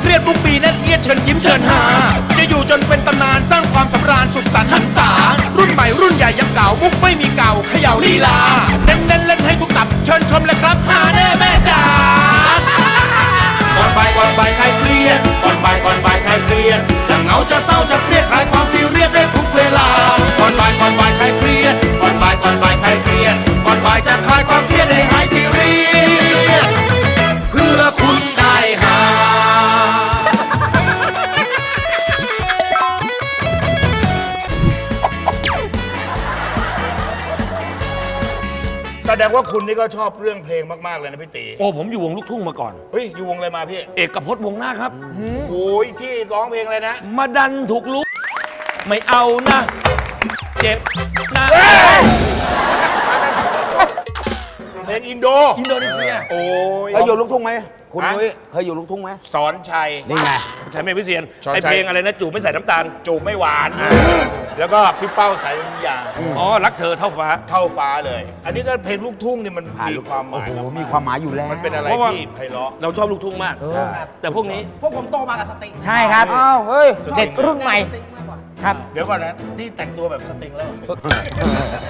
เครียดบุกปีนั่นเอียดเชิญยิ้มเชิญหา จะอยู่จนเป็นตำนานสร้างความสำราญสุขสันต์หันษา รุ่นใหม่รุ่นใหญ่ยังเก่ามุกไม่มีเก่าเขย่าลีลาเน้นเล่นเล่นให้ทุกตับ เชิญชมเลยครับหาแน่แม่จ๋าก่อนบ่ก่อนบ่าครเครียดก่อนบ่ก่อนบ่าครเครียดจะเหงาจะเศร้าจะเครียดคลายความซีเรียสได้ทุก คุณนี่ก็ชอบเรื่องเพลงมากๆเลยนะพี่ตีโอ้ผมอยู่วงลูกทุ่งมาก่อน เฮ้ยอยู่วงอะไรมาพี่เอกพจน์วงหน้าครับ โอ้ยที่ร้องเพลงอะไรนะ มาดันถูกลุกไม่เอานะ เจ็บนะเพลงอินโด อินโดนีเซียโอ้ย เคยอยู่ลูกทุ่งไหมคุณฮะ นุ้ยเคยอยู่ลูกทุ่งไหมสอนชัย นี่ไง ใช้ไม่พิเศษไอเพลงอะไรนะจูบไม่ใส่น้ำตาล จูบไม่หวาน แล้วก็พี่เป้าสายวิญญาณอ๋อ รักเธอเท่าฟ้า เท่าฟ้าเลย อันนี้ก็เพลงลูกทุ่งเนี่ยมันมีความหมายโอ้โหมีความหมายอยู่แล้วมันเป็นอะไรที่ไพเราะเราชอบลูกทุ่งมาก แต่พวกนี้ พวกผมโตมากับสติงใช่ครับอ้าวเฮ้ยเด็ดรุ่นใหม่ครับ เดี๋ยวก่อนนะนี่แต่งตัวแบบสติงแล้ว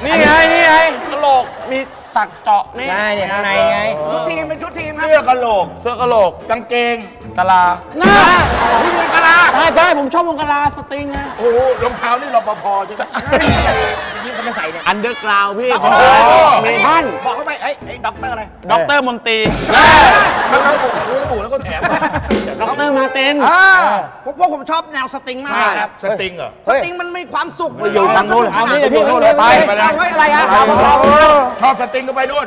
นี่ไงนี่ไงกระโหลกมีตักเจาะนี่ใช่เนี่ยงไงชุดทีมเป็นชุดทีมเสื้อกระโหลกเสื้อกระโหลกกางเกง กะลาหน้านี่วงกะลาใช่ใช่ผมชอบวงกะลาสตริงไงโอ้โหรองเท้านี่รปภใช่ไหม มาใส่เนี่ยอันเดอร์กราวพี่มีท่านบอกเขาไปไอ้ไอ้ด็อกเตอร์อะไรด็อกเตอร์มนตรีเขาระบุซื้อระบุแล้วก็แถมด็อกเตอร์มาเต็นพวกพวกผมชอบแนวสติงมากครับสติงเหรอสติงมันมีความสุขมันอยู่ทางโน้นทางนี้พี่โน้นไปไปเลยอะไรฮะชอบสติงก็ไปโน่น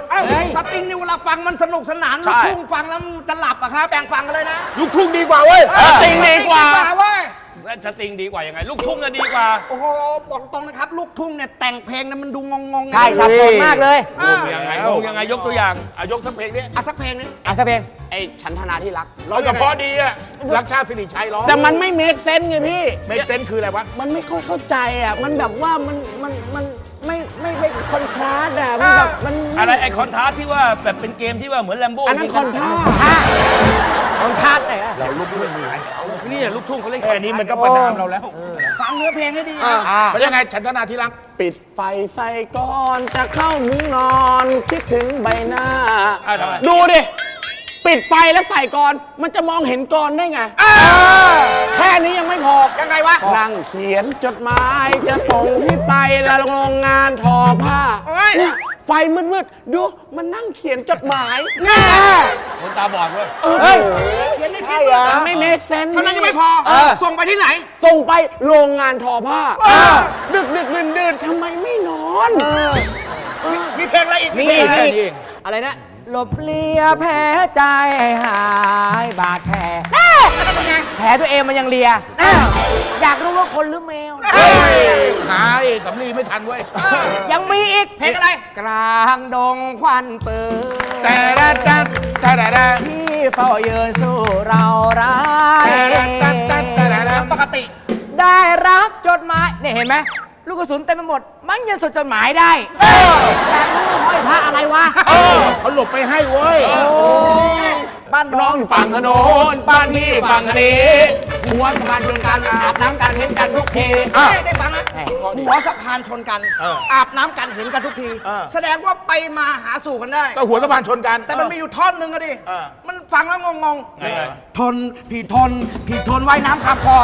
สติงนี่เวลาฟังมันสนุกสนานลูกทุ่งฟังแล้วจะหลับอะครับแบ่งฟังกันเลยนะลูกทุ่งดีกว่าเว้ยสติงดีกว่าเว้ย แล้ะสตริงดีกว่ายังไง ลูกทุ่งน่ะดีกว่าโอ้โหบอกตรงนะครับ ลูกทุ่งเนี่ยแต่งเพลงเนี่ยมันดูงงงๆใช่สับสนมากเลยอะยังไงยังไงยกตัวอย่าง อายกสักเพลงนี้อะสักเพลงนึงอะสักเพลงไอ้ฉันธนาที่รัก เราจะพอดีอะรักชาติสิริชัยร้องแต่มันไม่เมคเซนไงพี่ เมคเซนคืออะไรวะ มันไม่ค่อยเข้าใจอะ มันแบบว่ามันมันมัน ไม่ไม่คอนทราสอะมันแบบมันอะไรไอคอนทราสที่ว่าแบบเป็นเกมที่ว่าเหมือนแลมโบ้อันนั้นคอนท่าคอนทราสต์ไหนอะเราลุกขึ้นมานี่ลูกทุ่งเขาเล่นแค่นี้มันก็ประนามเราแล้ว ฟังเนื้อเพลงให้ดีเป็นยังไงฉันธนาที่รัก ปิดไฟใส่ก่อนจะเข้ามุ้งนอน คิดถึงใบหน้า ดูดิ ปิดไฟแล้วใส่ก่อนมันจะมองเห็นก่อนได้ไง แค่นี้ยังไม่พอ ยังไงวะ นั่งเขียนจดหมายจะส่งที่ไปละโรงงานทอผ้าเนี่ยไฟมืดๆ ดูมันนั่งเขียนจดหมายแน่คนตาบอดเว้ย เอยเขียนในที่เหรอไม่เมคเซน เท่านั้นยังไม่พอ เออ ส่งไปที่ไหน ตรงไปโรงงานทอผ้าเออ ดึกดึกๆดื่นๆทำไมไม่นอน มีเพลงอะไรอีกมีเพลงอะไรอีก อะไรนะ หลบเลียแผลใจหายบาดแผลแผลตัวเองมันยังเลียอยากรู้ว่าคนหรือแมว หายอ้สำลีไม่ทันเว้ย ยังมีอีกเพลงอะไร กลางดงควันเปิดแต่ละแต่แต่ละที่เฝ้าเยืนสู้เราร้ายแต่ละแต่แต่ละปกติ ได้รับจดหมายนี่เห็นไหม ลูกกระสุนเต็มไปหมด มันยังสดจดหมายได้แยากรู้ห้อยพระอะไรวะ เขาหลบไปให้เว้ยบ้านน้องอยู่ฝั่งถนนบ้านพี่ฝั่งนี้หัวสะพานชนกันอาบน้ำกันเห็นกันทุกทีได้ได้ฟังนะหัวสะพานชนกัน อาบน้ำกันเห็นกันทุกที แสดงว่าไปมาหาสู่กันได้ ก็หัวสะพานชนกัน แต่มันมีอยู่ท่อนหนึ่งก็ดิ มันฟังแล้วงงงทนพี่ทนพี่ทนว่ายน้ำข้ามคลอง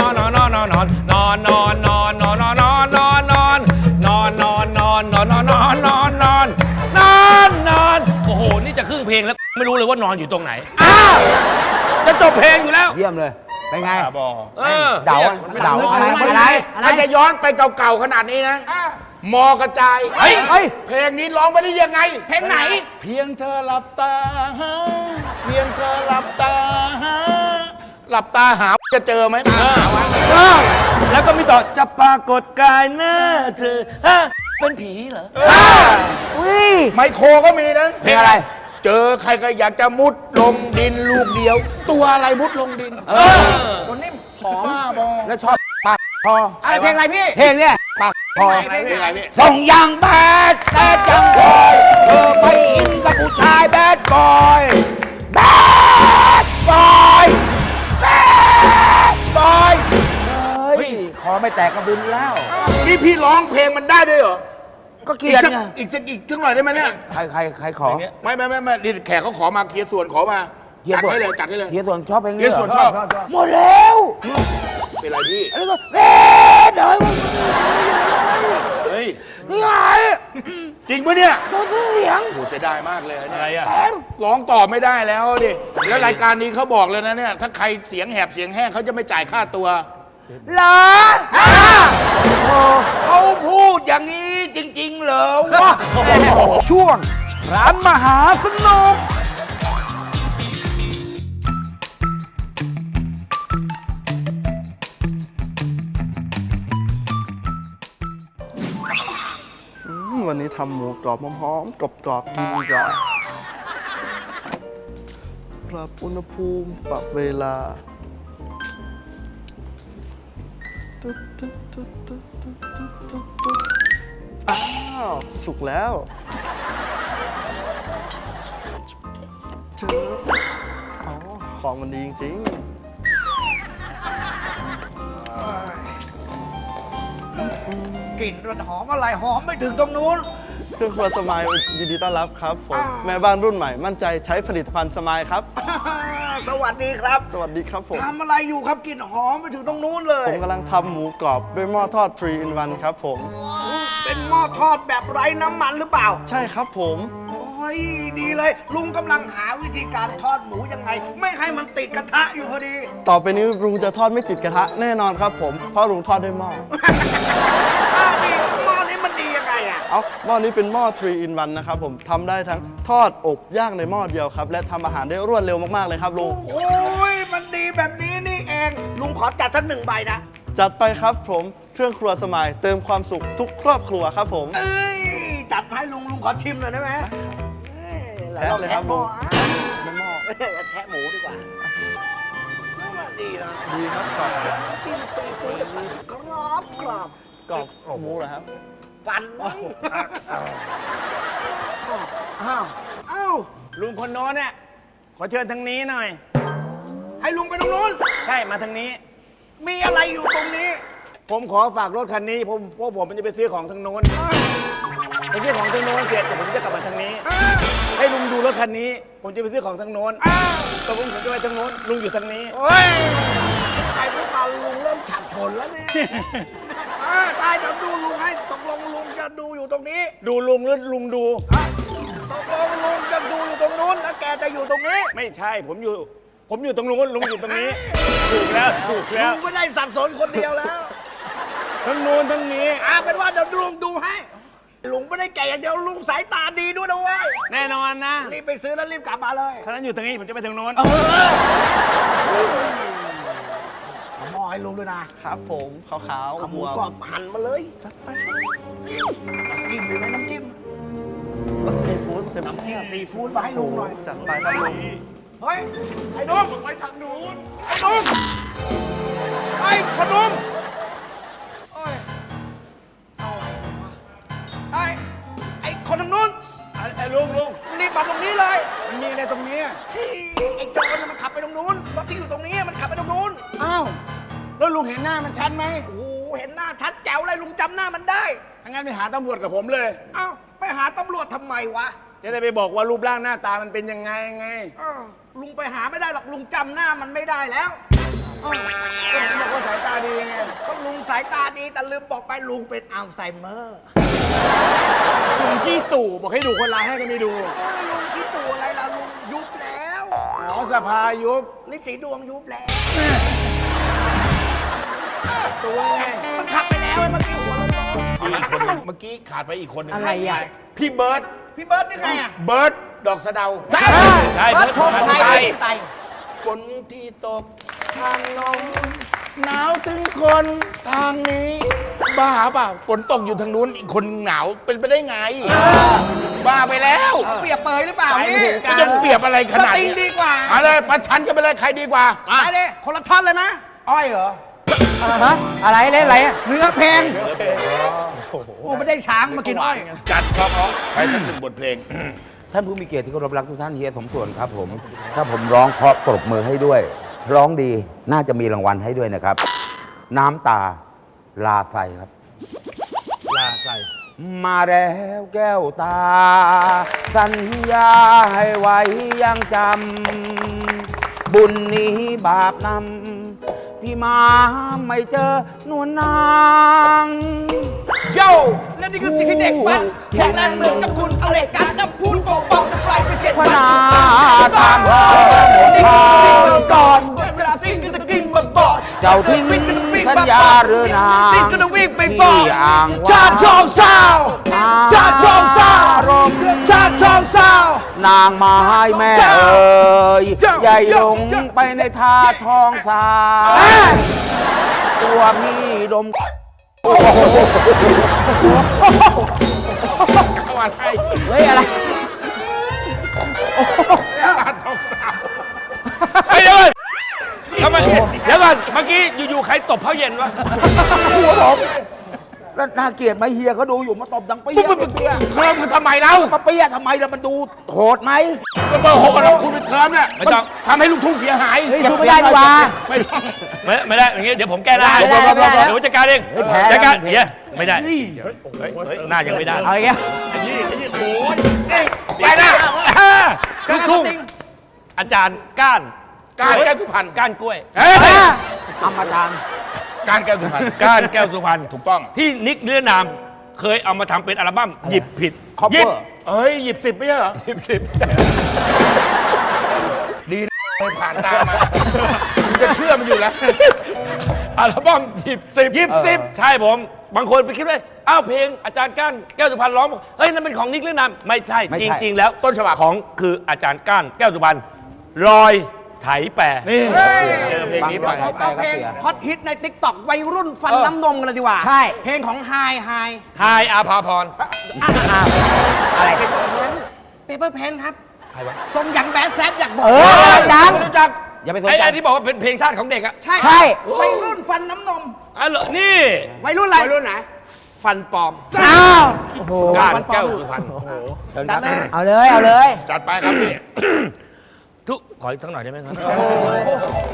นอนนอนนอนนอนนอนนอนนอนนอนนอนนอนนอนนอนนอนนอนนอนนอนนอนนอนนอนโอ้โหนี่จะครึ่งเพลงแล้วไม่รู้เลยว่านอนอยู่ตรงไหนอ้าวจะจบเพลงอยู่แล้ว เยี่ยมเลย เป็นไงบอเออเดาเดาอะไรอะไรถ้าจะย้อนไปเก่าๆขนาดนี้นะมอกระจายเฮ้ยเพลงนี้ร้องไปได้ยังไง เพลงไหน เพียงเธอหลับตา เพียงเธอหลับตา หลับตาหา จะเจอไหมแล้วก็มีต่อจะปรากฏกายหน้าเธอฮะเป็นผีเหรออุ้ยไมโครก็มีนะเพลงอะไร เจอใครก็อยากจะมุดลงดินลูกเดียว ตัวอะไรมุดลงดินเออคนนิ่มหอมบ้าบอแล้วชอบปากคออะไรเพลงอะไรพี่ เพลงเนี่ยปากคอเพลงอะไรพี่ส่งอย่างแบดแบดจังบอยเธอไปอินกับผู้ชายแบดบอยแบดบอย อไม่แตกก็บินแล้ว นี่พี่ร้องเพลงมันได้ด้วยเหรอก็เกลีอียกดสักไงอีกสักอีกสักหน่อยได้ไหมเนี่ย ใครใครใครขอไม่ไม่ไม่ไม่นี่แขกเขาขอมาเคลียร์ส่วนขอมาเฮียจัดส่วน ให้เลยจัดให้เลย เฮียส่วนชอบเพลงเคลีนี้ยร์เหรส่อวนชอบหมดแล้วเป็นไรพี่ แล้วก็เอ๊ะเดี๋ยวให้มึงเฮ้ย นี่ไงจริงปะเนี่ยโดนเสียงโหเสียดายมากเลยอะเนี่ไรยอะแต้มร้องต่อไม่ได้แล้วดิ แล้วรายการนี้เขาบอกเลยนะเนี่ย ถ้าใครเสียงแหบเสียงแห้งเขาจะไม่จ่ายค่าตัว เหรออ่าโอ้เขาพูดอย่างนี้จริง ๆ เหรอวะ ช่วงร้านมหาสนุก อืมวันนี้ทำหมูกรอบหอมๆกรอบๆกินดีกว่าปรับอุณหภูมิปรับเวลา ตึ๊ดตึ๊ดตึ๊ดตึ๊ดตึ๊ดตึ๊ดตึ๊ดตึ๊ดอ้าวสุกแล้วเจออ๋อของมันดีจริงๆกลิ่นมันหอมอะไรหอมไม่ถึงตรงนู้นเครื่องครัวสมายยินดีต้อนรับครับผมอ้าวแม่บ้านรุ่นใหม่มั่นใจใช้ผลิตภัณฑ์สมายครับ สวัสดีครับสวัสดีครับผมทำอะไรอยู่ครับกลิ่นหอมไปถึงตรงนู้นเลย ผมกำลังทำหมูกรอบด้วยหม้อทอด3 in 1ครับผม เป็นหม้อทอดแบบไร้น้ำมันหรือเปล่า ใช่ครับผม โอ้ยดีเลย ลุงกำลังหาวิธีการทอดหมูยังไง ไม่ให้มันติดกระทะอยู่พอดี ต่อไปนี้ลุงจะทอดไม่ติดกระทะแน่นอนครับผม เพราะลุงทอดด้วยหม้ออ้าวนี่หม้อนี้มันดียังไงอะ เอาหม้อนี้เป็นหม้อ 3 in 1 นะครับผมทำได้ทั้งทอดอบย่างในหม้อเดียวครับ และทำอาหารได้รวดเร็วมากๆเลยครับลุง โอ้ยมันดีแบบนี้นี่เอง ลุงขอจัดสักหนึ่งใบนะ จัดไปครับผมเครื่องครัวสมายเติมความสุขทุกครอบครัวครับผม เอ้ย จัดให้ลุงลุงขอชิมหน่อยได้ไหมเอ้ยแล้วเราแทะเลยครับแทะหม้อลุงอะแทะหม้อเอ้ยแทะหมูดีกว่ามันดีนะดีครับกรอบจิ้มซีฟู้ดกรอบกรอบกรอบหมูเหรอครับ ฟันมั้งอ้าวอ้าวลุงคนโน้นเนี่ยขอเชิญทางนี้หน่อย ให้ลุงไปตรงนู้น ใช่มาทางนี้ มีอะไรอยู่ตรงนี้ ผมขอฝากรถคันนี้ผมเพราะผมมันจะไปซื้อของทางโน้นไปซื้อของทางโน้นเสร็จเดี๋ยวผมจะกลับมาทางนี้ ให้ลุงดูรถคันนี้ ผมจะไปซื้อของทางโน้นตกลงผมจะไปทางโน้นลุงอยู่ทางนี้โอ้ยไอ้พวกเราลุงเริ่มฉับฉนแล้วเนี่ยอ่าตายจะดูลุงให้ ตกลงลุงจะดูอยู่ตรงนี้ดูลุงหรือลุงดู อะตกลงลุงจะดูอยู่ตรงนู้นแล้วแกจะอยู่ตรงนี้ไม่ใช่ผมอยู่ ผมอยู่ตรงโน้นลุงอยู่ตรงนี้ ถูกแล้วถูกแล้วลุงไม่ได้สับสนคนเดียวแล้วทั้งโน้นทั้งนี้อ่าเป็นว่าเดี๋ยวลุงดูให้ ลุงไม่ได้แก่อย่างเดียวลุงสายตาดีด้วยนะเว้ยแน่นอนนะรีบไปซื้อแล้วรีบกลับมาเลย ถ้านั้นอยู่ทางนี้ผมจะไปทางโน้น เอาหม้อให้ลุง ด้วยนะครับผมขาวๆเอาหมูวกรอบหั่นมาเลยจัดไปน้ำจิ้มมีไหมน้ำจิ้มซีฟู้ดเซฟน้ำจิ้มซีฟู้ดมาให้ลุงหน่อย จัดไปครับลุงเฮ้ย ไอ้นุ่มไปทางนู้นไอ้นุ่มไอ้พนุ่มเอ้ยเอาอะไรกันวะไอ้ไอ้คนทางนู้นไอ้ลุงลุงรีบมาตรงนี้เลยมันมีอะไรตรงนี้ ที่ไอ้โจรน่ะมันขับไปตรงนู้นรถที่อยู่ตรงนี้มันขับไปตรงนู้นอ้าว แล้วลุงเห็นหน้ามันชัดไหมโอ้โหเห็นหน้าชัดแจ๋วเลยลุงจำหน้ามันได้ ถ้างั้นไปหาตำรวจกับผมเลย เอ้าไปหาตำรวจทำไมวะจะได้ไปบอกว่ารูปร่างหน้าตามันเป็นยังไงไง เอ้าลุงไปหาไม่ได้หรอกลุงจำหน้ามันไม่ได้แล้วก็ผมบอกว่าสายตาดีไงก็ลุงสายตาดีแต่ลืมบอกไปลุงเป็นอัลไซเมอร์ลุงจี้ตู่บอกให้ดูคนร้ายให้ก็ไม่ดู โอ้ยลุงคิดตัวอะไรล่ะลุงยุบแล้ว อ๋อสภายุบ ลิสีดวงยุบแล้ว ตัวไงมันขับไปแล้วไอ้เมื่อกี้หัวเราะมีอีกคนหนึ่งเมื่อกี้ขาดไปอีกคนหนึงอะไรอะ พี่เบิร์ดพี่เบิร์ดยังไงอะเบิร์ดดอกสะเดาใช่ใช่เบิร์ดธงชัยเบิร์ดธงชัยไตฝนที่ตกทางโน้นหนาวถึงคนทางนี้ บ้าเปล่าฝนตกอยู่ทางนู้นอีกคนหนาวเป็นไปได้ไง บ้าไปแล้วเปรียบเปรยหรือเปล่านี่ไม่จะเปรียบอะไรขสนาดติงนี้ดีกว่าอะไรประชันกันไปเลยใครดีกว่า ไปดิคนละท่อนเลยนะอ้อยเหรอ ฮะอะไรเล่นอะไรอะเนื้อเพลงโอ้ไม่ได้ช้างมากินอ้อย จัดเพราะๆไปสักหนึ่งบทเพลง ท่านผู้มีเกียรติที่เคารพรักทุกท่านเฮียสมส่วนครับผม ถ้าผมร้องเพราะปรบมือให้ด้วย ร้องดีน่าจะมีรางวัลให้ด้วยนะครับ น้ำตาลาไฟครับ ลาใส่มาแล้วแก้วตา สัญญาให้ไว้ยังจำ บุญนี้บาปนำ พี่มาไม่เจอนวลนาง โย่และนี่คือสิ่งที่เด็กปั้นแข็งแรงเหมือนกับคุณเอาเหล็กกัดน้ำพูนเบาๆแต่ไฟไปเจ็ดววันนาตามหาหมดทางก่อน เจ้าทิ้งสัญญาหรือนางสิ่งก็ต้องวิ่งไปบอกที่อ่างว่าชาติชองสาวชาติชองสาวชาติชองสาวนางไม้แม่เอ๋ยเจ้าใหญ่หลงเจ้าไปในท่าทองสาตัวพี่ดมเฮ้ยอะไรเฮ้ยเดี๋ยวก่อน ทำไมเดี๋ยวก่อนเมื่อกี้อยู่ๆใครตบเขาเย็นวะหัวผมแล้วน่าเกลียดไหมเฮียเขาดูอยู่มาตบดังเปี้ยมึงไปเปี้ยเคลิ้มกันทำไมเล่ามาเปี้ยทำไมล่ะมันดูโหดไหมก็เบอร์หกแล้วคุณไปเคลิ้มเนี่ยไม่ต้องทำให้ลูกทุ่งเสียหายเฮ้ยดูไม่ได้ดีกว่าไม่ต้องไม่ไม่ได้อย่างงี้เดี๋ยวผมแก้ได้ได้ได้ได้ได้เดี๋ยวผมจัดการเองแพ้จัดการแล้วเดี๋ยวไม่ได้เฮ้ยเฮ้ยหน้ายังไม่ได้เอาอีกแล้วไปนะอ่าลูกทุ่งอาจารย์ก้าน การแก้วสุพรรณก้านกล้วยเฮ้ยอมตะการแก้วสุพรรณก้านแก้วสุพรรณถูกต้อง ที่นิกเนื้อนามเคยเอามาทำเป็นอัลบั้มหยิบผิดคอปหยิเปบอร์เอ้ยหยิบสิบไม่ใช่เหรอ หยิบสิบดีนะเลยผ่านตามากูจะเชื่อมันอยู่แล้วอัลบั้มหยิบสิบหยิบสิบใช่ผม บางคนไปคิดว่าอ้าวเพลงอาจารย์ก้านแก้วสุพรรณร้องบอกเฮ้ยนั่นเป็นของนิกเรื่องนามไม่ใช่ไม่จใช่ ริง ๆ แล้ว ต้นฉบับของคืออาจารย์ก้านแก้วสุพรรณรอย ไถแปรนี่ เจอเพลงนี้ไปเอาเอาเพลงฮอตฮิตในติ๊กต็อกวัยรุ่นฟันน้ำนมกันเลยดีกว่า ใช่ เพลงของไฮไฮไฮอาภาพร อะไร เปเปอร์เพนครับ ใครวะ ทรงอย่างแบดแซดอยากบอกเออดังไม่รู้จักอย่าไปสนไอ้ใจไอ้ที่บอกว่าเป็นเพลงชาติของเด็กอะใช่ใช่ วัยรุ่นฟันน้ำนม อ๋อเหรอนี่ วัยรุ่นอะไรวัยรุ่นไหนฟันปลอมอ้าวโอ้โหก้านแก้วสุพรรณ เชิญคจัรัดบเลย เอาเลย เอาเลย จัดไปครับพี่ ทุกขออีกสักหน่อยได้ไหมครับ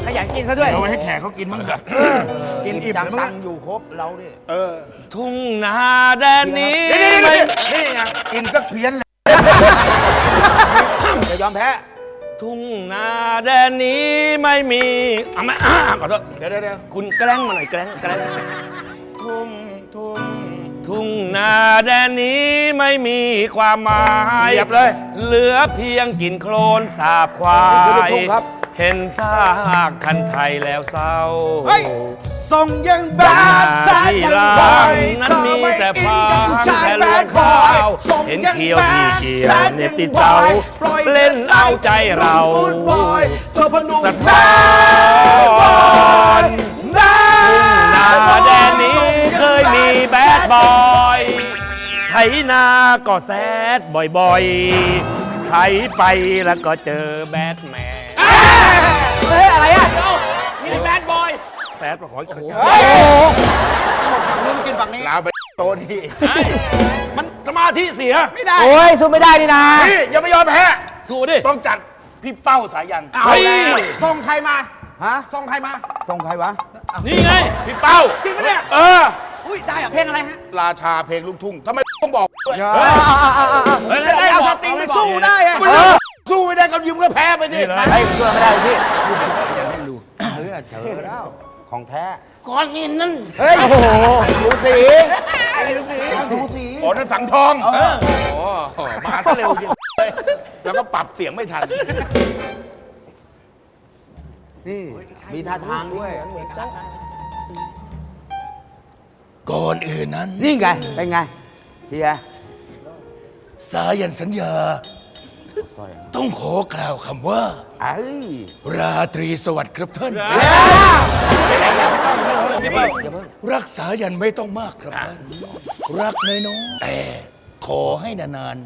ขยันกินซะด้วยเดี๋ยวไว้ให้แขกเขากินมั้งเถอะกินอิ่มจังตังอยู่ครบเราเนี่ยเออทุ่งนาแดนนี้นี่นี่ไม่นี่นี่ไงกินสักเพี้ยนเลยอย่ายอมแพ้ ทุ่งนาแดนนี้ไม่มีเอาไหมอ่าขอโทษเดี๋ยวเดี๋ยวเดี๋ยวคุณแกล้งมาหน่อยแกล้งแกล้งทุ่งทุ่ง ทุ่งนาแดนนี้ไม่มีความหมาย เหยียบเลยเหลือเพียงกลิ่นโคลนสาบควานี่คือลูกย ทุ่งครับ เห็นซากคันไทยแล้วเศร้า เฮ้ยส่งยังแบดแซดยังบอยนั้นมีแต่ฟางชายแต่แบลวดงบอข้าวยส่งเห็นยังเขียวแบที่ดเกี่ยแซวดเน็ยับงติดบเสาอยปล่อยเล่นเอาใจเรากูดบอยเธอพนุ่มสะแบท้อดน บดบอยไถนาก็แซดบ่อยๆไถไปแล้วก็เจอแบดแมนเฮ้ยอะไรอะนี่แบดบอยแซดมาขออีกครั้งฝั่งนู้นมากินฝั่งนี้ลาไปโต๊ะที่ไอ้มันสมาธิเสียไม่ได้โอ้ยสู้ไม่ได้นี่นะพี่อย่าไม่ยอมแพ้สู้ดิต้องจัดพี่เป้าสายันเฮ้ยส่งใครมาฮะส่งใครมาส่งใครวะนี่ไงพี่เป้าจริงปะเนี่ยเออ อุ้ยได้เหรอะเพลงอะไรฮะราชาเพลงลูกทุ่งทำไมต้องบอกด้วยเฮ้ยจะได้เอาสติงไปสู้ได้อะไม่ได้สู้ไม่ได้ก็ยืมก็แพ้ไปสินี่เลยเฮ้ยช่วยไม่ได้พี่เออเจอแล้วของแท้ก่อนอินนั่นเฮ้ยโอ้โหดูสีดูสีโอ้นั่นสังทองโอ้โหมาซะเร็วจริงเลยแล้วก็ปรับเสียงไม่ทันนี่มีท่าทางด้วยก่ อนอื่นนั้น นี่ไง เป็นไงเฮียสายันสัญญา ต้องขอกล่าวคำว่า ไอ้ราตรีสวัสดิ์ครับท่าน รักษายันไม่ต้องมากครับท่าน รักน้อยๆแต่ขอให้นาน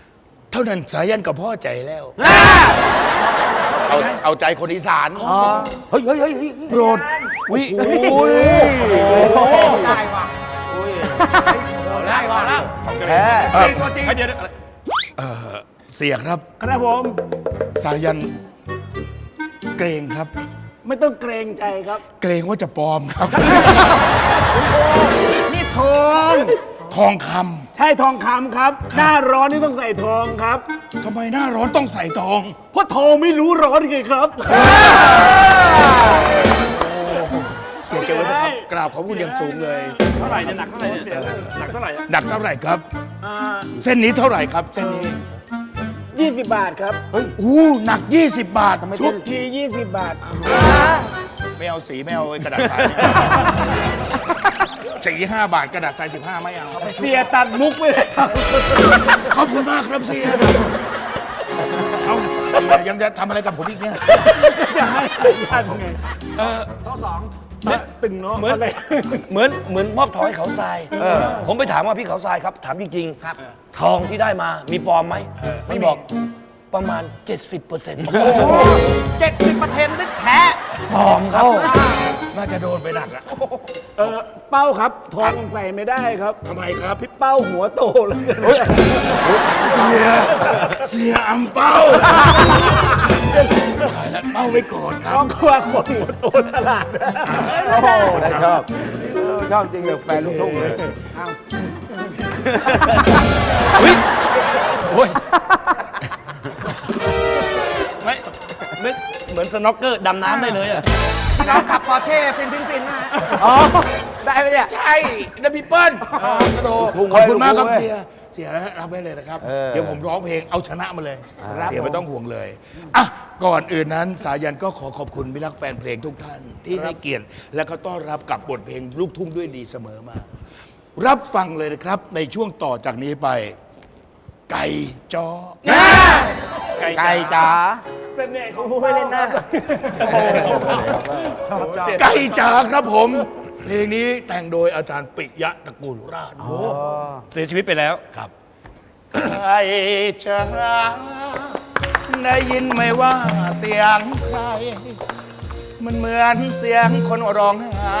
ๆ เท่านั้นสายันกับพ่อใจแล้วเอา เอาใจคนอีสาน เฮ้ยเฮ้ยเฮ้ยเฮ้ยโปรดวิแพ้ให้เดี๋ยวเอ่อเสียครับ ครับผมสายัน เกรงครับ ไม่ต้องเกรงใจครับ เกรงว่าจะปลอมครับ นี่ทอง ทองค ใช่ทองคำครับ หน้าร้อนนี่ต้องใส่ทองครับำทำไมหน้าร้อนต้องใส่ทอง เพราะทองไม่รู้ร้อนไงครับ เสียเก็บไว้นะครับกราบขอบคุณอย่างสูงเลย เท่าไหร่เนี่ยหนักเท่าไหร่เนี่ยหนักเท่าไหร่อะหนักเท่าไหร่ครับ อ่าเส้นนี้เท่าไหร่ครับ เส้นนี้ยี่สิบบาทครับ อู้หนัก 20 บาทชุดทียี่สิบบาท ไม่เอาสีไม่เอาไอ้กระดาษทรายเนี่ย สีห้าบาทกระดาษทรายสิบห้าไม่เอาเสียตัดมุกไปเลยครับขอบคุณมากครับเสียเอาเสียยังจะทำอะไรกับผมอีกเนี่ยจะให้ยันไงเออข้อสองตึงเนาะเหมือนอะไรเหมือนเหมือนมอบทองให้เขาทรายผมไปถามว่าพี่เขาทรายครับ ถามจริงๆครับทองที่ได้มามีปลอมไหมไม่บอกประมาณ 70%เปอร์เซ็นต์เจ็ดสิบเปอร์เซ็นต์แท้ปลอมครับ น่าจะโดนไปหนักอะเออเป้าครับทองใส่ไม่ได้ครับทำไมครับพี่เป้าหัวโตเลยเสีย เสียอัมเป้าตายแล้วเป้าไม่โกรธครัต้บองกลัวคนหัวโตฉลาดโอ้โหได้ชอบเออชอบจริงเลยแฟนลูกทุ่งเลยโอ้ยไม่ไม่เห มือนสน็อกเกอร์ดำน้ำได้เลยอะๆน้องขับปอร์เช่ฟินฟินฟินนะฮะอ๋อ ได้ไหมเนี่ย ใช่นะพี่เปิ้ลกระโดดขอบคุณมากครับเสียเสียนะฮะรับไปเลยนะครับ เดี๋ยวผมร้องเพลงเอาชนะมาเลย เสียไม่ต้องห่วงเลยอะก่อนอื่นนั้นสายันก็ขอขอบคุณมิตรรักแฟนเพลงทุกท่านที่ให้เกียรติ และก็ต้อนรับกับบทเพลงลูกทุ่งด้วยดีเสมอมา รับฟังเลยนะครับในช่วงต่อจากนี้ไป ไก่จอไก่จ๋า เสน่ห์ของผู้ไม่เล่นหน้า ชอบชอบไก่จ๋าครับผม เพลงนี้แต่งโดยอาจารย์ปิยะตระกูลราชเสียชีวิตไปแล้ว ครับไก่จ๋าได้ยินไหมว่าเสียงใคร มันเหมือนเสียงคนร้องไห้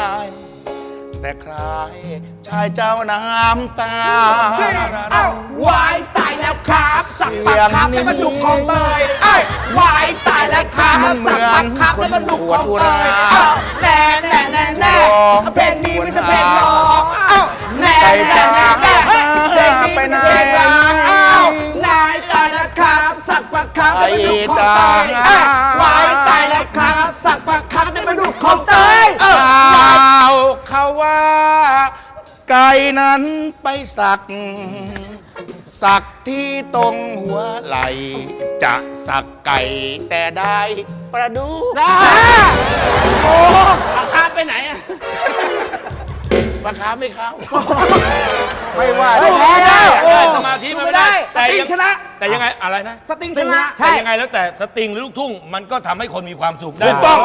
แต่ใครชายเจ้าน้ำตาเอ้าวายตาย แล้วครับ สักเสีปัยกงครับนี่แล้วมันดุของเตยเอ้ยวายตายแล้วครับมันเหมืสัอกนปักครับแล้วมันดุของคนปวดเตยอุราเอ้าแน่แน่แน่แน่เพลงนี้ไม่ใช่เพลงหลอกเอ้าแน่แน่แน่แน่เพลงนี้ไม่ใช่เพลงหลอกเอ้านายตายแล้วครับ สักปักครับแล้วมันดุของเตยเอ้าวายตายแล้วครับ สักปักครับแล้วมันดุของเตยเอ้าข่าวเขาว่าไก่นั้นไปสัก สักที่ตรงหัวไหล่จะสักไก่แต่ได้ประดูโอ้ปลาคาร์ฟไปไหนอะปลาคาร์ฟไม่เข้า ไม่ว่าสู้ไม่ได้อะได้สมาธิมันไม่ได้สติงชนะ แต่ยังไงอะไรนะสติงชนะแต่ยังไงแล้วแต่สตริงหรือลูกทุ่งมันก็ทำให้คนมีความสุขได้ถูกต้อง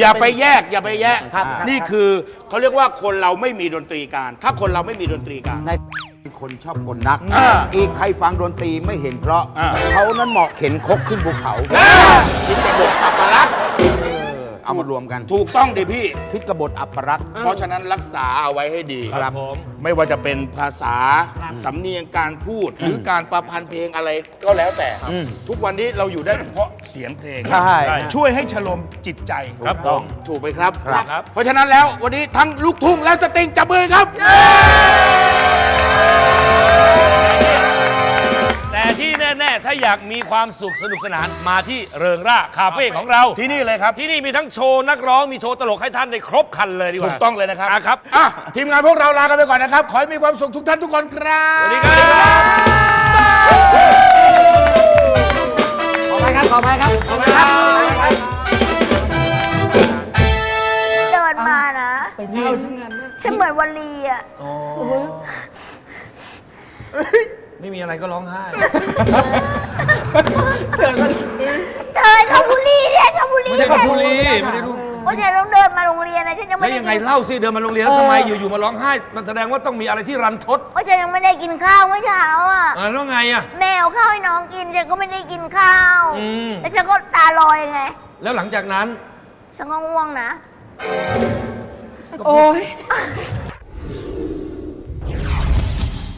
อย่าไปแยก อย่าไปแยกครับนี่คือเขาเรียกว่าคนเราไม่มีดนตรีการ ถ้าคนเราไม่มีดนตรีการใน คนชอบคนนักอ่าอีกใครฟังดนตรีไม่เห็นเพราะอ่าเขานั้นเหมาะเข็นคกขึ้นภูเขาคิดกบฏอัปรักษ์เออเอามารวมกันถูกต้องดิพี่ ทิศกบฏอัปรักษ์เพราะฉะนั้นรักษาเอาไว้ให้ดีครับผมไม่ว่าจะเป็นภาษาสำเนียงการพูด หรือการประพันธ์เพลงอะไรก็แล้วแต่ ทุกวันนี้เราอยู่ได้เพราะเสียงเพลง ใช่ ช่วยให้ฉลมจิตใจครับผมถูกไหมครับครับ เพราะฉะนั้นแล้ววันนี้ทั้งลูกทุ่งและสตริงจับมือครับ แต่ที่แน่ ๆ ถ้าอยากมีความสุขสนุกสนานมาที่เริงร่าคาเฟ่ของเรา ที่นี่เลยครับที่นี่มีทั้งโชว์นักร้องมีโชว์ตลกให้ท่านได้ครบครันเลยดีกถูว่ากต้องเลยนะครับ อะครับอะ ทีมงานพวกเราลากันไปก่อนนะครับ ขอให้มีความสุขทุกท่านทุกคนครับ สวัสดีครับขอไปครับ ขอไปครับ ขอไปครับ เดินมานะฉันเหมือนวลีอะ ไม่มีอะไรก็ร้องไห้เธอชลบุรีเนี่ยชลบุรีไม่ใช่ขับทุรีไม่ได้รู้เพราะฉันต้องเดินมาโรงเรียนนะฉันยังแล้ไม่วได้ยังไงกินเล่าสิเดินมาโรงเรียนแล้วทำไมอยู่ๆมาร้องไห้ มันแสดงว่าต้องมีอะไรที่รันทดเพราะฉันยังไม่ได้กินข้าวเมื่อเช้าอะ อ่าแล้วไงอะ แม่เอาข้าวให้น้องกินฉันก็ไม่ได้กินข้าวอืม แล้วฉันก็ตาลอยไงแล้วหลังจากนั้น ฉันก็ง่วงนะ โอ้ย